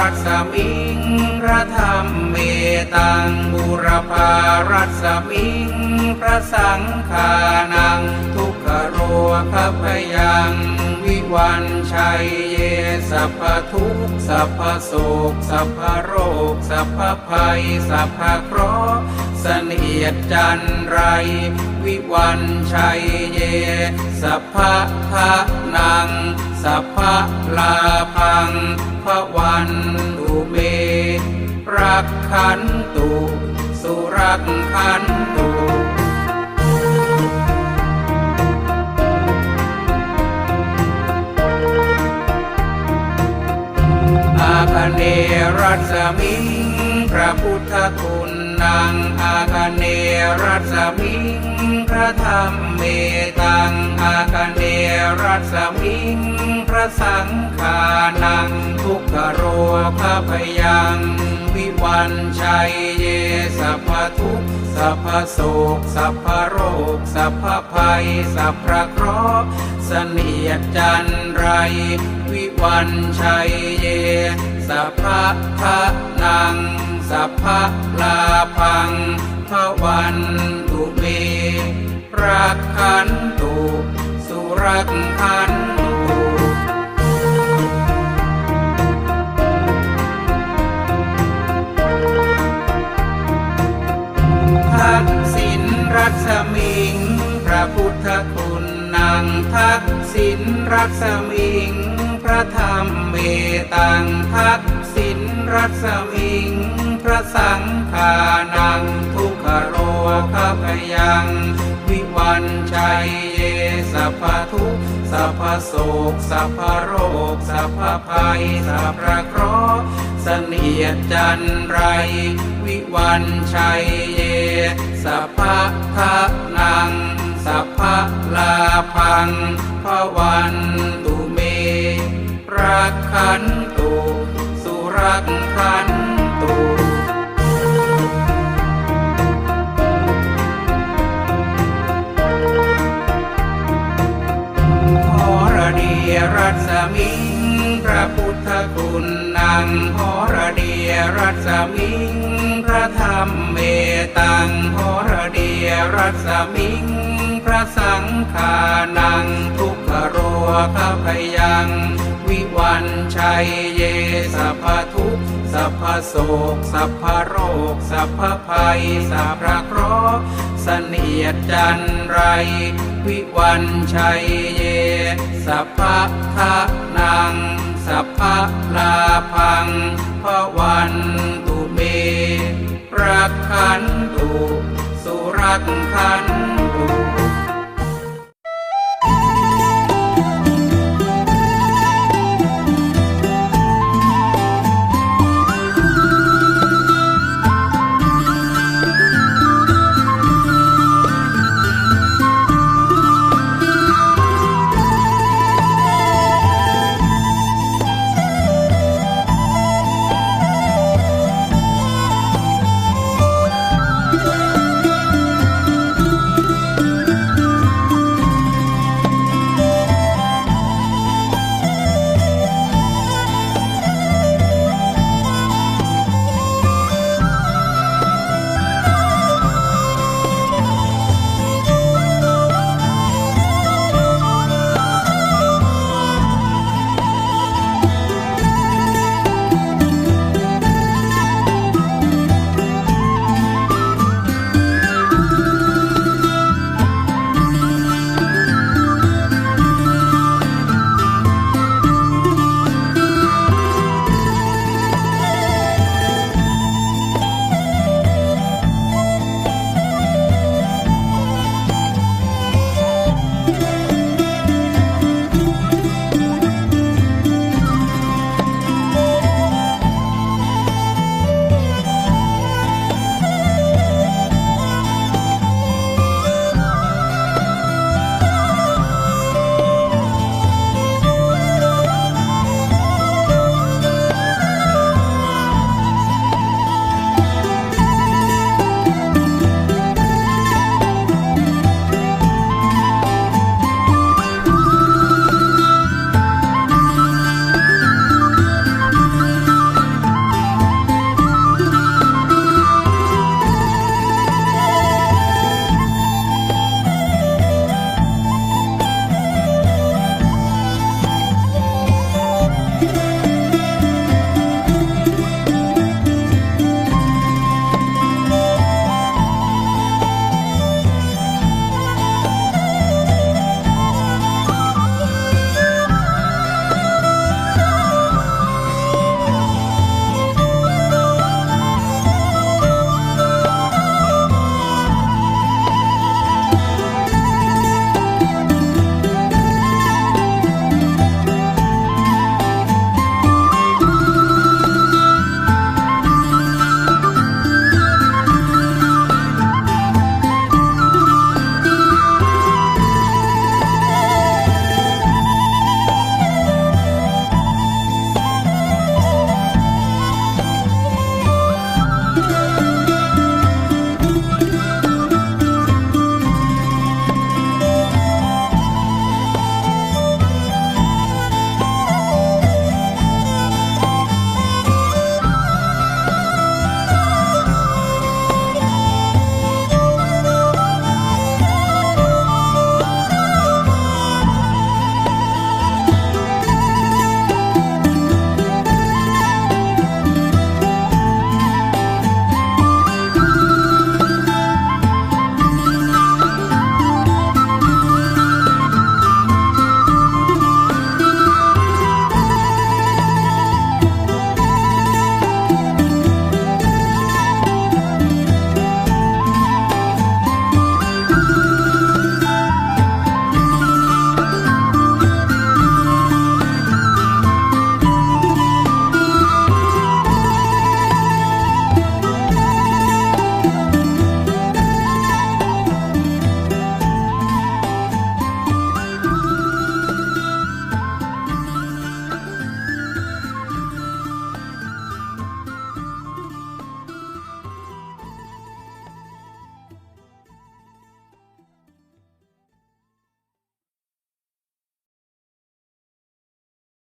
รัสมิงพระธรรมเมตังบุรพารัสมิงพระสังฆานัง ทุกขโรคพยังวิวันชัยเยสัพพทุกสัพพโศกสัพพโรคสัพพภัยสัพพเคราะห์ สนียดจันไร วิวันชัยเย สัพพะทะนัง สัพพะลาพังพระวันตุเม รักขันตุ สุรักขันตุอาคเนรัสมิงพระพุทธคุณ นางอาคเนรัสมิงพระธรรมเมตังอาคเนรัสมิงพระสังฆานังทุกขโรคพยังวิวันชัยเยสัพพทุกสัพพโศกสัพพโรคสัพพภัยสัพพะเคราะห์เสนียดจันไร วิวันชัยเยสัพพะนัง สัพพะลาพังพวันตุเมรักขันตุสุรักขันตุทักษิณรัศมิง พระพุทธคุณนางทักษิณรัศมิง พระธรรมเมตังทักษ รัศมิง พระสังฆานัง ทุกขโรคพยัง วิวันชัยเยสัพพทุกสัพพโศกสัพพโรคสัพพภัยสัพพะเคราะห์เสนียดจันไร วิวันชัยเย สัพพทะนัง สัพพลาพังพระวันตุเมรักขัน รัศมิงพระพุทธคุณนังหระเดียรัศมิงพระธรรมเมตังหระเดียรัศมิงพระสังฆานังทุกขโรคพยัง วิวันชัยเยสัพทุก สัพพโศก สัพพโรค สัพพภัย สัพพะเคราะห์เสนียดจันไร วิวันชัยเย สัพพะทะนัง สัพพะลาพังพระวันตุเมรักขันตุสุรักขัน